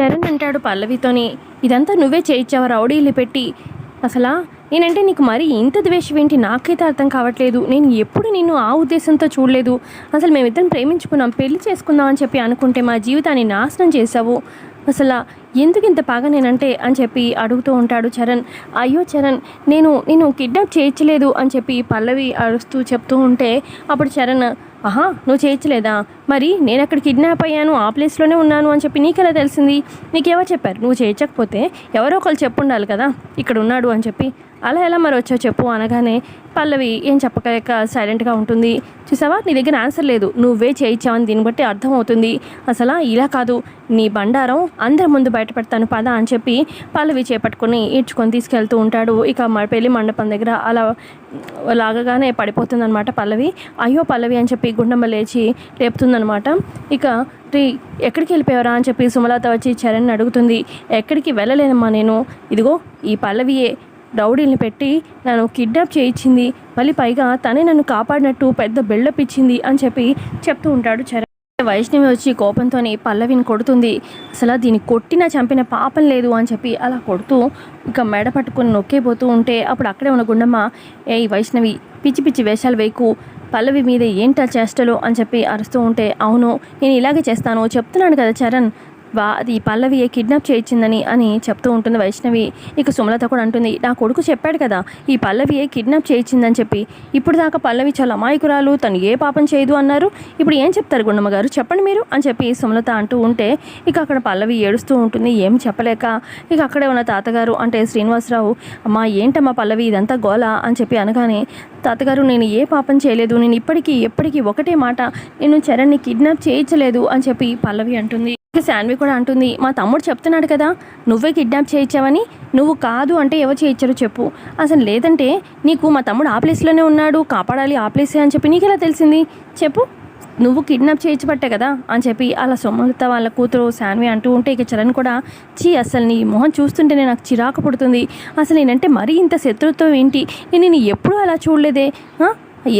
చరణ్ అంటాడు పల్లవితోని. ఇదంతా నువ్వే చేయించావు రౌడీలు పెట్టి. అసలా? నేనంటే నీకు మరి ఇంత ద్వేషం ఏంటి? నాకైతే అర్థం కావట్లేదు. నేను ఎప్పుడు నిన్ను ఆ ఉద్దేశంతో చూడలేదు. అసలు మేమిద్దరం ప్రేమించుకున్నాం పెళ్ళి చేసుకుందాం అని చెప్పి అనుకుంటే మా జీవితాన్ని నాశనం చేసావు అసలు ఎందుకు ఇంత బాగా నేనంటే అని చెప్పి అడుగుతూ ఉంటాడు చరణ్. అయ్యో చరణ్ నేను నేను కిడ్నాప్ చేయించలేదు అని చెప్పి పల్లవి అరుస్తూ చెప్తూ ఉంటే అప్పుడు చరణ్ ఆహా నువ్వు చేయించలేదా? మరి నేను అక్కడ కిడ్నాప్ అయ్యాను ఆ ప్లేస్లోనే ఉన్నాను అని చెప్పి నీకెలా తెలిసింది? నీకెవరు చెప్పారు? నువ్వు చేయించకపోతే ఎవరో ఒకరు చెప్పుండాలి కదా ఇక్కడ ఉన్నాడు అని చెప్పి. అలా ఎలా మరి వచ్చావు చెప్పు అనగానే పల్లవి ఏం చెప్పక సైలెంట్గా ఉంటుంది. చూసావా? నీ దగ్గర ఆన్సర్ లేదు. నువ్వే చేయించావని దీన్ని బట్టి అర్థమవుతుంది. అసలు ఇలా కాదు. నీ బండారం అందరి ముందు బయట పెడతాను పద అని చెప్పి పల్లవి చేపట్టుకొని ఈడ్చుకొని తీసుకెళ్తూ ఉంటాడు. ఇక మా పెళ్ళి మండపం దగ్గర అలా లాగగానే పడిపోతుందన్నమాట పల్లవి. అయ్యో పల్లవి అని చెప్పి గుండమ్మ లేచి లేపుతుందనమాట ఇక రీ ఎక్కడికి వెళ్ళిపోయారా అని చెప్పి సుమలత వచ్చి చరణ్ అడుగుతుంది. ఎక్కడికి వెళ్ళలేనమ్మా నేను. ఇదిగో ఈ పల్లవియే రౌడీల్ని పెట్టి నన్ను కిడ్నాప్ చేయించింది. మళ్ళీ పైగా తనే నన్ను కాపాడినట్టు పెద్ద బిల్డప్ ఇచ్చింది అని చెప్పి చెప్తూ ఉంటాడు చరణ్. వైష్ణవి వచ్చి కోపంతోని పల్లవిని కొడుతుంది. అసలు దీన్ని కొట్టినా చంపిన పాపం లేదు అని చెప్పి అలా కొడుతూ ఇంకా మెడ పట్టుకుని నొక్కేపోతూ ఉంటే అప్పుడు అక్కడే ఉన్న గుండమ్మ ఏ వైష్ణవి పిచ్చి పిచ్చి వేషాలు వేయకు. పల్లవి మీద ఏంటా చేష్టలు అని చెప్పి అరుస్తూ ఉంటే అవును నేను ఇలాగే చేస్తాను చెప్తున్నాను కదా చరణ్ వా అది పల్లవియే కిడ్నాప్ చేయించిందని అని చెప్తూ ఉంటుంది వైష్ణవి. ఇక సుమలత కూడా అంటుంది నా కొడుకు చెప్పాడు కదా ఈ పల్లవియే కిడ్నాప్ చేయించిందని చెప్పి. ఇప్పుడు దాకా పల్లవి చాలా అమాయకురాలు తను ఏ పాపం చేయదు అన్నారు. ఇప్పుడు ఏం చెప్తారు గుండమ్మ గారు? చెప్పండి మీరు అని చెప్పి సుమలత అంటూ ఉంటే ఇక అక్కడ పల్లవి ఏడుస్తూ ఉంటుంది ఏం చెప్పలేక. ఇక అక్కడే ఉన్న తాతగారు అంటే శ్రీనివాసరావు అమ్మా ఏంటమ్మా పల్లవి ఇదంతా గోల? అని చెప్పి అనగానే తాతగారు నేను ఏ పాపం చేయలేదు నేను ఇప్పటికీ ఎప్పటికీ ఒకటే మాట నేను చరణ్ని కిడ్నాప్ చేయించలేదు అని చెప్పి పల్లవి అంటుంది. శాన్వి కూడా అంటుంది మా తమ్ముడు చెప్తున్నాడు కదా నువ్వే కిడ్నాప్ చేయించావని నువ్వు కాదు అంటే ఎవరు చేయించారో చెప్పు. అసలు లేదంటే నీకు మా తమ్ముడు ఆ ప్లేస్లోనే ఉన్నాడు కాపాడాలి ఆ ప్లేసే అని చెప్పి నీకు ఎలా తెలిసింది? చెప్పు. నువ్వు కిడ్నాప్ చేయించబట్టే కదా అని చెప్పి అలా సొమ్మలత వాళ్ళ కూతురు శాన్వి అంటూ ఉంటే ఇక చరణ్ కూడా చీ అసలు నీ మొహం చూస్తుంటేనే నాకు చిరాకు పుడుతుంది. అసలు నేనంటే మరీ ఇంత శత్రుత్వం ఏంటి? నేను ఎప్పుడూ అలా చూడలేదే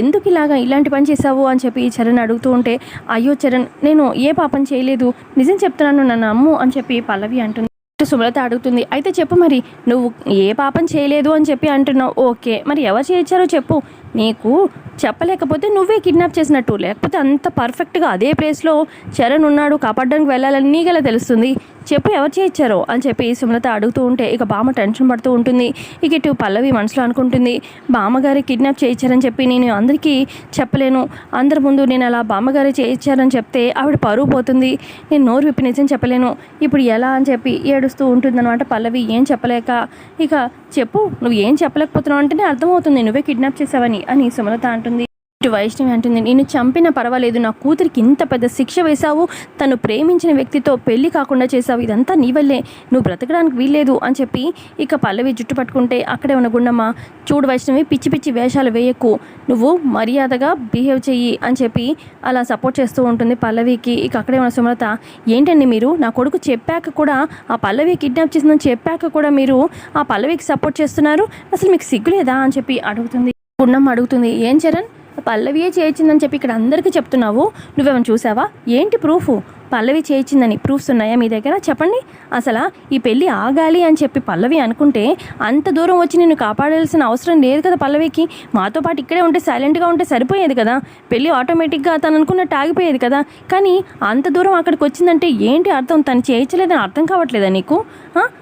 ఎందుకు ఇలాగా ఇలాంటి పని చేసావు అని చెప్పి చరణ్ అడుగుతూ ఉంటే అయ్యో చరణ్ నేను ఏ పాపం చేయలేదు. నిజం చెప్తున్నాను నన్ను అమ్ము అని చెప్పి పల్లవి అంటుంది. సుమలత అడుగుతుంది అయితే చెప్పు మరి నువ్వు ఏ పాపం చేయలేదు అని చెప్పి అంటున్నావు. ఓకే మరి ఎవరు చేయించారో చెప్పు. నీకు చెప్పలేకపోతే నువ్వే కిడ్నాప్ చేసినట్టు. లేకపోతే అంత పర్ఫెక్ట్గా అదే ప్లేస్లో చరణ్ ఉన్నాడు కాపాడడానికి వెళ్ళాలని నీకెలా తెలుస్తుంది? చెప్పు ఎవరు చేయించారో అని చెప్పి సుమలత అడుగుతూ ఉంటే ఇక బామ్మ టెన్షన్ పడుతూ ఉంటుంది. ఇక ఇటు పల్లవి మనసులో అనుకుంటుంది బామ్మగారి కిడ్నాప్ చేయించారని చెప్పి నేను అందరికీ చెప్పలేను. అందరి ముందు నేను అలా బామ్మగారి చేయించారని చెప్తే ఆవిడ పరువు పోతుంది. నేను నోరు విప్పి నిజం చెప్పలేను. ఇప్పుడు ఎలా అని చెప్పి ఏడుస్తూ ఉంటుందన్నమాట పల్లవి. ఏం చెప్పలేక ఇక చెప్పు నువ్వు ఏం చెప్పలేకపోతున్నావు అంటేనే అర్థమవుతుంది. నువ్వే కిడ్నాప్ చేసావని అని సుమలత అంటుంది. ఇటు వైష్ణవి అంటుంది నేను చంపినా పర్వాలేదు నా కూతురికి ఇంత పెద్ద శిక్ష వేశావు. తను ప్రేమించిన వ్యక్తితో పెళ్ళి కాకుండా చేశావు. ఇదంతా నీ వల్లే. నువ్వు బ్రతకడానికి వీల్లేదు అని చెప్పి ఇక పల్లవి జుట్టు పట్టుకుంటే అక్కడే ఉన్న గుండమ్మ చూడు వైష్ణవి పిచ్చి పిచ్చి వేషాలు వేయకు. నువ్వు మర్యాదగా బిహేవ్ చెయ్యి అని చెప్పి అలా సపోర్ట్ చేస్తూ ఉంటుంది పల్లవికి. ఇక అక్కడే ఉన్న సుమలత ఏంటండి మీరు? నా కొడుకు చెప్పాక కూడా ఆ పల్లవి కిడ్నాప్ చేసిందని చెప్పాక కూడా మీరు ఆ పల్లవికి సపోర్ట్ చేస్తున్నారు? అసలు మీకు సిగ్గులేదా అని చెప్పి అడుగుతుంది. గుండమ్మ అడుగుతుంది ఏం చరణ్? పల్లవియే చేయించిందని చెప్పి ఇక్కడ అందరికీ చెప్తున్నావు. నువ్వేమైనా చూసావా? ఏంటి ప్రూఫ్? పల్లవి చేయించిందని ప్రూఫ్స్ ఉన్నాయా మీ దగ్గర? చెప్పండి. అసలు ఈ పెళ్ళి ఆగాలి అని చెప్పి పల్లవి అనుకుంటే అంత దూరం వచ్చి నిన్ను కాపాడాల్సిన అవసరం లేదు కదా పల్లవికి. మాతో పాటు ఇక్కడే ఉంటే సైలెంట్గా ఉంటే సరిపోయేది కదా. పెళ్ళి ఆటోమేటిక్గా తను అనుకున్నట్టు ఆగిపోయేది కదా. కానీ అంత దూరం అక్కడికి వచ్చిందంటే ఏంటి అర్థం? తను చేయించలేదని అర్థం కావట్లేదా నీకు?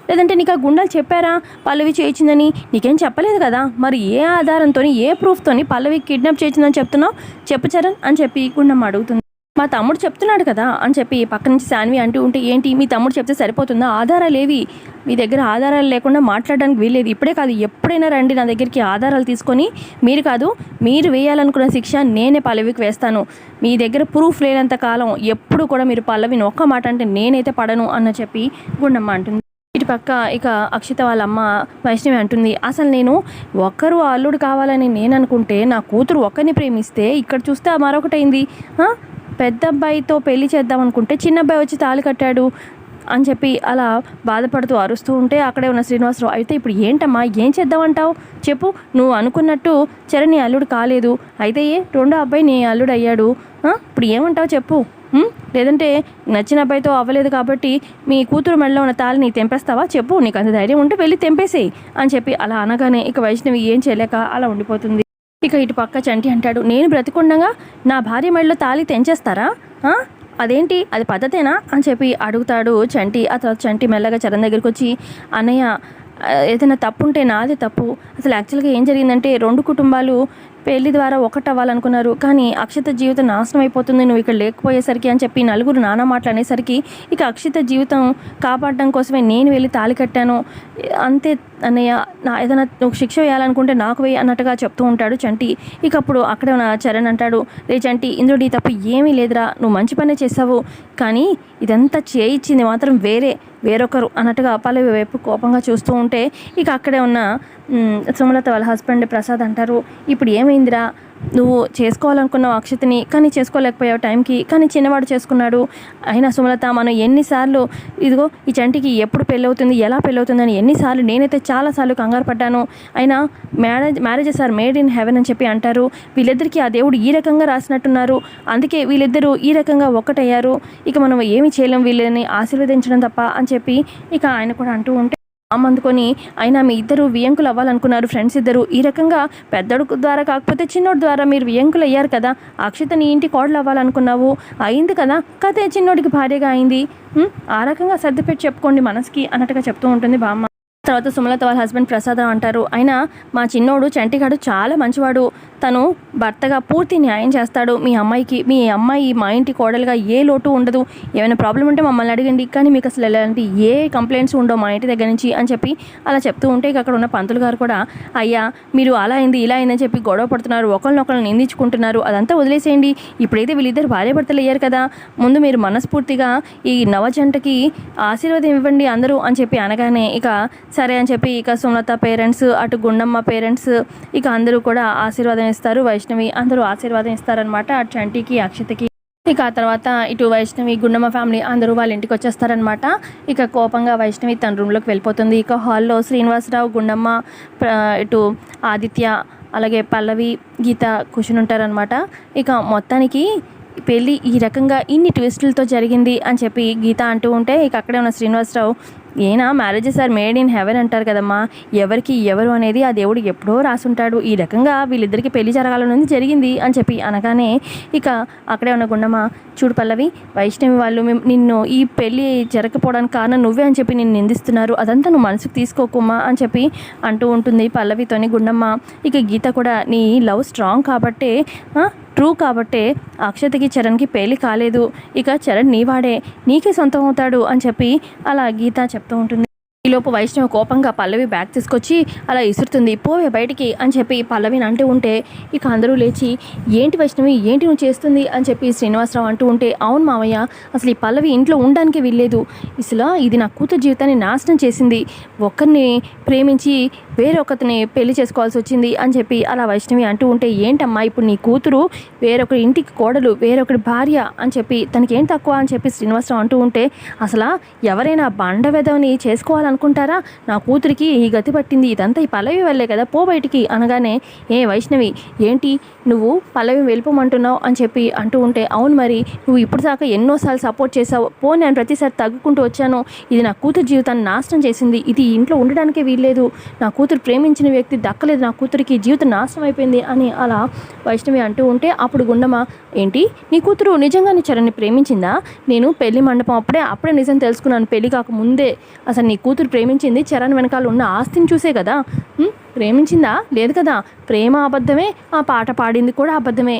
లేదంటే నీకు ఆ గుండాలు చెప్పారా? పల్లవి చేయించిందని నీకేం చెప్పలేదు కదా? మరి ఏ ఆధారంతో ఏ ప్రూఫ్తోని పల్లవి కిడ్నాప్ చేయించిందని చెప్తున్నావు? చెప్పు చరణ్ అని చెప్పి గుండమ్మ అడుగుతుంది. మా తమ్ముడు చెప్తున్నాడు కదా అని చెప్పి పక్క నుంచి శాన్వి అంటూ ఉంటే ఏంటి? మీ తమ్ముడు చెప్తే సరిపోతుందా? ఆధారాలు ఏవి? మీ దగ్గర ఆధారాలు లేకుండా మాట్లాడడానికి వీల్లేదు. ఇప్పుడే కాదు ఎప్పుడైనా రండి నా దగ్గరికి ఆధారాలు తీసుకొని. మీరు కాదు మీరు వేయాలనుకున్న శిక్ష నేనే పల్లవికి వేస్తాను. మీ దగ్గర ప్రూఫ్ లేనంత కాలం ఎప్పుడు కూడా మీరు పల్లవిని ఒక్క మాట అంటే నేనైతే పడను అన్న చెప్పి గుండమ్మ అంటుంది. ఇటు పక్క ఇక అక్షిత వాళ్ళ అమ్మ వైష్ణవి అంటుంది అసలు నేను ఒక్కరు అల్లుడు కావాలని నేను అనుకుంటే నా కూతురు ఒక్కరిని ప్రేమిస్తే ఇక్కడ చూస్తే మరొకటైంది. పెద్ద అబ్బాయితో పెళ్ళి చేద్దాం అనుకుంటే చిన్న అబ్బాయి వచ్చి తాళి కట్టాడు అని చెప్పి అలా బాధపడుతూ అరుస్తూ ఉంటే అక్కడే ఉన్న శ్రీనివాసరావు అయితే ఇప్పుడు ఏంటమ్మా? ఏం చేద్దామంటావు? చెప్పు నువ్వు అనుకున్నట్టు చరణ్ అల్లుడు కాలేదు. అయితే ఏ రెండో అబ్బాయి నీ అల్లుడు అయ్యాడు. ఇప్పుడు ఏమంటావు చెప్పు. లేదంటే నచ్చిన అబ్బాయితో అవ్వలేదు కాబట్టి మీ కూతురు మెడలో ఉన్న తాళిని తెంపేస్తావా? చెప్పు నీకు అంత ధైర్యం ఉంటే వెళ్ళి తెంపేసేయి అని చెప్పి అలా అనగానే ఇక వైష్ణవి ఏం చేయలేక అలా ఉండిపోతుంది. ఇక ఇటు పక్క చంటి అంటాడు నేను బ్రతికుండగా నా భార్య మెడలో తాళి తెంచేస్తారా? అదేంటి? అది పద్ధతేనా? అని చెప్పి అడుగుతాడు చంటి. ఆ తర్వాత చంటి మెల్లగా చరణ్ దగ్గరికి వచ్చి అన్నయ్య ఏదైనా తప్పు ఉంటే నాది తప్పు. అసలు యాక్చువల్గా ఏం జరిగిందంటే రెండు కుటుంబాలు పెళ్ళి ద్వారా ఒకటి అవ్వాలనుకున్నారు కానీ అక్షత జీవితం నాశనం అయిపోతుంది. నువ్వు ఇక్కడ లేకపోయేసరికి అని చెప్పి నలుగురు నానా మాట్లాడేసరికి ఇక అక్షిత జీవితం కాపాడడం కోసమే నేను వెళ్ళి తాళి కట్టాను. అంతే అన్నయ్య నా ఏదైనా నువ్వు శిక్ష వేయాలనుకుంటే నాకు వేయి అన్నట్టుగా చెప్తూ ఉంటాడు చంటి. ఇక అప్పుడు అక్కడ ఉన్న చరణ్ అంటాడు రే చంటి ఇందులో ఈ తప్పు ఏమీ లేదురా. నువ్వు మంచి పనే చేసావు కానీ ఇదంతా చేయించింది మాత్రం వేరే. వేరొకరు అన్నట్టుగా పల్లవి వైపు కోపంగా చూస్తూ ఉంటే ఇక అక్కడే ఉన్న సుమలత వాళ్ళ హస్బెండ్ ప్రసాద్ అంటారు ఇప్పుడు ఏమైందిరా? నువ్వు చేసుకోవాలనుకున్నావు అక్షతని కానీ చేసుకోలేకపోయావు టైంకి కానీ చిన్నవాడు చేసుకున్నాడు. అయినా సుమలత మనం ఎన్నిసార్లు ఇదిగో ఈ చంటికి ఎప్పుడు పెళ్ళవుతుంది ఎలా పెళ్ళవుతుందని ఎన్నిసార్లు నేనైతే చాలాసార్లు కంగారు పడ్డాను. అయినా marriage marriages are made in heaven అని చెప్పి అంటారు. వీళ్ళిద్దరికీ ఆ దేవుడు ఈ రకంగా రాసినట్టున్నారు. అందుకే వీళ్ళిద్దరూ ఈ రకంగా ఒక్కటయ్యారు. ఇక మనం ఏమి చేయలేం వీళ్ళని ఆశీర్వదించడం తప్ప అని చెప్పి ఇక ఆయన కూడా అంటూ ఉంటే అందుకొని అయినా మీ ఇద్దరు వియంకులు అవ్వాలనుకున్నారు ఫ్రెండ్స్ ఇద్దరు. ఈ రకంగా పెద్దడు ద్వారా కాకపోతే చిన్నోడు ద్వారా మీరు వియంకులు అయ్యారు కదా. అక్షత నీ ఇంటి కోడలు అవ్వాలనుకున్నావు. అయింది కదా. కథే చిన్నోడికి భార్యగా అయింది. ఆ రకంగా సర్దిపెట్టి చెప్పుకోండి మనసుకి అన్నట్టుగా చెప్తూ ఉంటుంది బామ్మ. తర్వాత సుమలత వాళ్ళ హస్బెండ్ ప్రసాదం అంటారు. అయినా మా చిన్నోడు చంటిగాడు చాలా మంచివాడు. తను భర్తగా పూర్తి న్యాయం చేస్తాడు. మీ అమ్మాయికి మీ అమ్మాయి మా ఇంటి కోడలుగా ఏ లోటు ఉండదు. ఏమైనా ప్రాబ్లం ఉంటే మమ్మల్ని అడగండి. కానీ మీకు అసలు ఎలాంటి ఏ కంప్లైంట్స్ ఉండవు మా ఇంటి దగ్గర నుంచి అని చెప్పి అలా చెప్తూ ఉంటే ఇక అక్కడ ఉన్న పంతులు గారు కూడా అయ్యా మీరు అలా అయింది ఇలా అయిందని చెప్పి గొడవ పడుతున్నారు. ఒకరినొకరు నిందించుకుంటున్నారు. అదంతా వదిలేసేయండి. ఇప్పుడైతే వీళ్ళిద్దరు భార్యాభర్తలు అయ్యారు కదా. ముందు మీరు మనస్ఫూర్తిగా ఈ నవజంటకి ఆశీర్వాదం ఇవ్వండి అందరూ అని చెప్పి అనగానే ఇక సరే అని చెప్పి ఇక సుమలత పేరెంట్స్ అటు గుండమ్మ పేరెంట్స్ ఇక అందరూ కూడా ఆశీర్వాదం ఇస్తారు. వైష్ణవి అందరూ ఆశీర్వాదం ఇస్తారనమాట అటు చంటికి అక్షతకి. ఇక ఆ తర్వాత ఇటు వైష్ణవి గుండమ్మ ఫ్యామిలీ అందరూ వాళ్ళ ఇంటికి వచ్చేస్తారనమాట ఇక కోపంగా వైష్ణవి తన రూమ్లోకి వెళ్ళిపోతుంది. ఇక హాల్లో శ్రీనివాసరావు గుండమ్మ ఇటు ఆదిత్య అలాగే పల్లవి గీత కూర్చుని ఉంటారనమాట ఇక మొత్తానికి పెళ్ళి ఈ రకంగా ఇన్ని ట్విస్టులతో జరిగింది అని చెప్పి గీత అంటూ ఉంటే ఇక అక్కడే ఉన్న శ్రీనివాసరావు ఏనా? Marriages are made in heaven అంటారు కదమ్మా. ఎవరికి ఎవరు అనేది ఆ దేవుడు ఎప్పుడో రాసుంటాడు. ఈ రకంగా వీళ్ళిద్దరికి పెళ్ళి జరగాలన్నది జరిగింది అని చెప్పి అనగానే ఇక అక్కడే ఉన్న గుండమ్మ చూడు పల్లవి వైష్ణవి వాళ్ళు మేము నిన్ను ఈ పెళ్ళి జరగకపోవడానికి కారణం నువ్వే అని చెప్పి నిన్ను నిందిస్తున్నారు. అదంతా నువ్వు మనసుకు తీసుకోకుమ్మా అని చెప్పి అంటూ ఉంటుంది పల్లవితోని గుండమ్మ. ఇక గీత కూడా నీ లవ్ స్ట్రాంగ్ కాబట్టే ట్రూ కాబట్టే అక్షతకి చరణ్కి పెళ్ళి కాలేదు. ఇక చరణ్ నీవాడే నీకే సొంతం అవుతాడు అని చెప్పి అలా గీత చెప్తూ ఉంటుంది. ఈలోపు వైష్ణవి కోపంగా పల్లవి బ్యాగ్ తీసుకొచ్చి అలా ఇసురుతుంది. పోవే బయటికి అని చెప్పి పల్లవిని అంటూ ఉంటే ఇక అందరూ లేచి ఏంటి వైష్ణవి ఏంటి నువ్వు చేస్తుంది? అని చెప్పి శ్రీనివాసరావు అంటూ ఉంటే అవును మావయ్య అసలు ఈ పల్లవి ఇంట్లో ఉండడానికి వీల్లేదు. ఇసలా ఇది నా కూతురు జీవితాన్ని నాశనం చేసింది. ఒక్కరిని ప్రేమించి వేరొకరిని పెళ్ళి చేసుకోవాల్సి వచ్చింది అని చెప్పి అలా వైష్ణవి అంటూ ఉంటే ఏంటమ్మా ఇప్పుడు నీ కూతురు వేరొకరి ఇంటికి కోడలు వేరొకరి భార్య? అని చెప్పి తనకి ఏం తక్కువ అని చెప్పి శ్రీనివాసరావు అంటూ ఉంటే అసలు ఎవరైనా బండ వెదవని చేసుకోవాలనుకుంటారా? నా కూతురికి ఈ గతి పట్టింది ఇదంతా ఈ పల్లవి వెళ్ళే కదా పో బయటికి అనగానే ఏ వైష్ణవి ఏంటి నువ్వు పల్లవి వెళ్ళిపోమంటున్నావు? అని చెప్పి అంటూ ఉంటే అవును మరి నువ్వు ఇప్పుడు దాకా ఎన్నోసార్లు సపోర్ట్ చేసావు పో నేను ప్రతిసారి తగ్గుకుంటూ వచ్చాను. ఇది నా కూతురు జీవితాన్ని నాశనం చేసింది ఇది ఇంట్లో ఉండడానికే వీల్లేదు. నా కూతురు కూతురు ప్రేమించిన వ్యక్తి దక్కలేదు నా కూతురికి జీవితం నాశనం అయిపోయింది అని అలా వైష్ణవి అంటూ ఉంటే అప్పుడు గుండమ్మ ఏంటి? నీ కూతురు నిజంగానే చరణ్ని ప్రేమించిందా? నేను పెళ్ళి మండపం అప్పుడే అప్పుడే నిజం తెలుసుకున్నాను పెళ్ళి కాక ముందే అసలు నీ కూతురు ప్రేమించింది చరణ్ వెనకాల ఉన్న ఆస్తిని చూసే కదా? ప్రేమించిందా? లేదు కదా. ప్రేమ అబద్ధమే ఆ పాట పాడింది కూడా అబద్ధమే.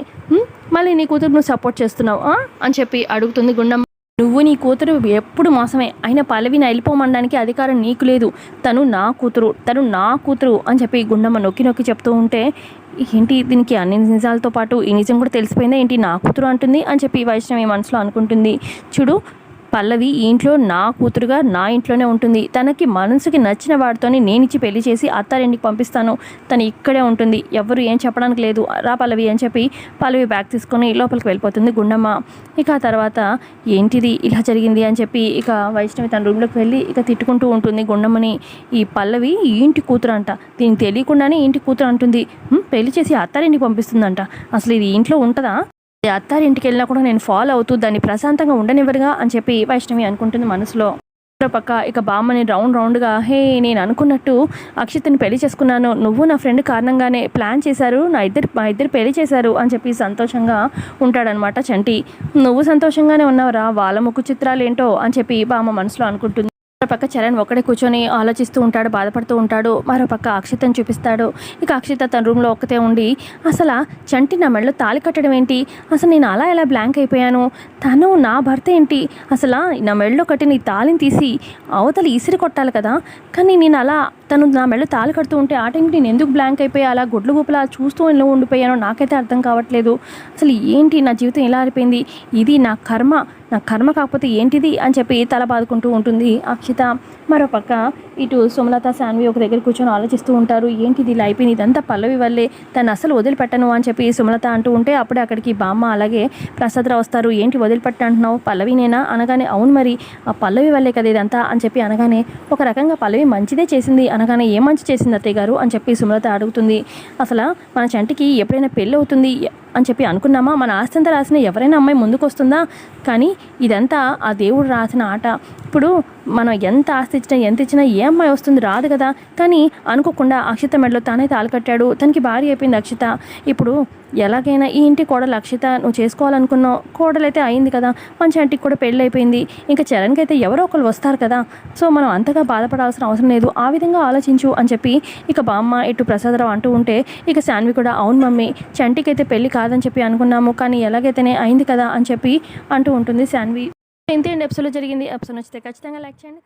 మళ్ళీ నీ కూతురు నువ్వు సపోర్ట్ చేస్తున్నావు ఆ? అని చెప్పి అడుగుతుంది గుండమ్మ. నువ్వు నీ కూతురు ఎప్పుడు మోసమే. అయినా పల్లవిని వెళ్ళిపోమనడానికి అధికారం నీకు లేదు. తను నా కూతురు తను నా కూతురు అని చెప్పి గుండమ్మ నొక్కి నొక్కి చెప్తూ ఉంటే ఏంటి దీనికి అన్ని నిజాలతో పాటు ఈ నిజం కూడా తెలిసిపోయిందా? ఏంటి నా కూతురు అంటుంది అని చెప్పి వైష్ణవి మనసులో అనుకుంటుంది. చూడు పల్లవి ఈ ఇంట్లో నా కూతురుగా నా ఇంట్లోనే ఉంటుంది. తనకి మనసుకి నచ్చిన వాడితోని నేను ఇచ్చి పెళ్ళి చేసి అత్తారింటికి పంపిస్తాను. తను ఇక్కడే ఉంటుంది. ఎవరు ఏం చెప్పడానికి లేదు. రా పల్లవి అని చెప్పి పల్లవి బ్యాగ్ తీసుకొని లోపలికి వెళ్ళిపోతుంది గుండమ్మ. ఇక ఆ తర్వాత ఏంటిది ఇలా జరిగింది అని చెప్పి ఇక వైష్ణవి తన రూమ్లోకి వెళ్ళి ఇక తిట్టుకుంటూ ఉంటుంది గుండమ్మని. ఈ పల్లవి ఈ ఇంటి కూతురు అంట దీనికి తెలియకుండానే ఇంటి కూతురు అంటుంది. పెళ్ళి చేసి అత్తారింటికి పంపిస్తుందంట. అసలు ఇది ఇంట్లో ఉంటుందా? అత్తారింటికి వెళ్ళినా కూడా నేను ఫాలో అవుతూ దాన్ని ప్రశాంతంగా ఉండనివ్వరుగా అని చెప్పి వైష్ణవి అనుకుంటుంది మనసులో. పక్క ఇక బామ్మని రౌండ్ రౌండ్గా హే నేను అనుకున్నట్టు అక్షిత్ని పెళ్ళి చేసుకున్నాను. నువ్వు నా ఫ్రెండ్ కారణంగానే ప్లాన్ చేశారు. నా ఇద్దరు మా ఇద్దరు పెళ్ళి చేశారు. అని చెప్పి సంతోషంగా ఉంటాడనమాట చంటి. నువ్వు సంతోషంగానే ఉన్నావురా. వాళ్ళ ముక్కు చిత్రాలు ఏంటో అని చెప్పి బామ్మ మనసులో అనుకుంటుంది. పక్క చరణ్ ఒక్కడే కూర్చొని ఆలోచిస్తూ ఉంటాడు బాధపడుతూ ఉంటాడు. మరో పక్క చూపిస్తాడు. ఇక అక్షిత తన రూమ్లో ఒక్కతే ఉండి అసలు చంటి నా మెడలో తాళి కట్టడం ఏంటి? అసలు నేను అలా ఎలా బ్లాంక్ అయిపోయాను? తను నా భర్త ఏంటి? అసలు నా మెడలో కట్టిన ఈ తాళిని తీసి అవతలి ఇసిరి కొట్టాలి కదా? కానీ నేను అలా తను నా మెళ్ళ తాళి కడుతూ ఉంటే ఆ టైంకి నేను ఎందుకు బ్లాంక్ అయిపోయా అలా గొడ్లు గుప్పలా చూస్తూ ఇలా ఉండిపోయానో నాకైతే అర్థం కావట్లేదు. అసలు ఏంటి నా జీవితం ఎలా అయిపోయింది ఇది నా కర్మ. నా కర్మ కాకపోతే ఏంటిది? అని చెప్పి తల బాదుకుంటూ ఉంటుంది అక్షిత. మరో పక్క ఇటు సుమలత శాన్వి ఒక దగ్గర కూర్చొని ఆలోచిస్తూ ఉంటారు ఏంటిది ఇలా అయిపోయింది? ఇదంతా పల్లవి వల్లే. తను అసలు వదిలిపెట్టను అని చెప్పి సుమలత అంటూ ఉంటే అప్పుడే అక్కడికి బామ్మ అలాగే ప్రసాదరావు వస్తారు. ఏంటి వదిలిపెట్ట అంటున్నావు? పల్లవినేనా? అనగానే అవును మరి. ఆ పల్లవి వల్లే కదా ఇదంతా అని చెప్పి అనగానే ఒక రకంగా పల్లవి మంచిదే చేసింది అనగానే ఏ మంచి చేసింది అత్తయ్య గారు? అని చెప్పి సుమలత అడుగుతుంది. అసలు మన చంటికి ఎప్పుడైనా పెళ్ళి అవుతుంది అని చెప్పి అనుకున్నామా? మన ఆస్తి అంతా రాసిన ఎవరైనా అమ్మాయి ముందుకు వస్తుందా కానీ ఇదంతా ఆ దేవుడు రాసిన ఆట. ఇప్పుడు మనం ఎంత ఆస్తి ఇచ్చినా ఎంత ఇచ్చినా ఏ అమ్మాయి వస్తుంది రాదు కదా. కానీ అనుకోకుండా అక్షిత మెడలో తానే తాలు కట్టాడు. తనకి భార్య అయిపోయింది అక్షిత. ఇప్పుడు ఎలాగైనా ఈ ఇంటి కోడలు అక్షిత నువ్వు చేసుకోవాలనుకున్నావు కోడలైతే అయింది కదా మంచి ఇంటికి కూడా పెళ్ళి అయిపోయింది ఇంకా చరణ్కి అయితే ఎవరో ఒకరు వస్తారు కదా సో మనం అంతగా బాధపడాల్సిన అవసరం లేదు ఆ విధంగా ఆలోచించు అని చెప్పి ఇక బామ్మ ఇటు ప్రసాదరావు అంటూ ఉంటే ఇక శాన్వి కూడా అవును మమ్మీ చంటికి అయితే పెళ్ళి కాదని చెప్పి అనుకున్నాము కానీ ఎలాగైతేనే అయింది కదా అని చెప్పి అంటూ ఉంటుంది శాన్వి. ఇంతే ఎపిసోడ్లో జరిగింది. ఎపిసోడ్ నచ్చితే ఖచ్చితంగా లైక్ చేయండి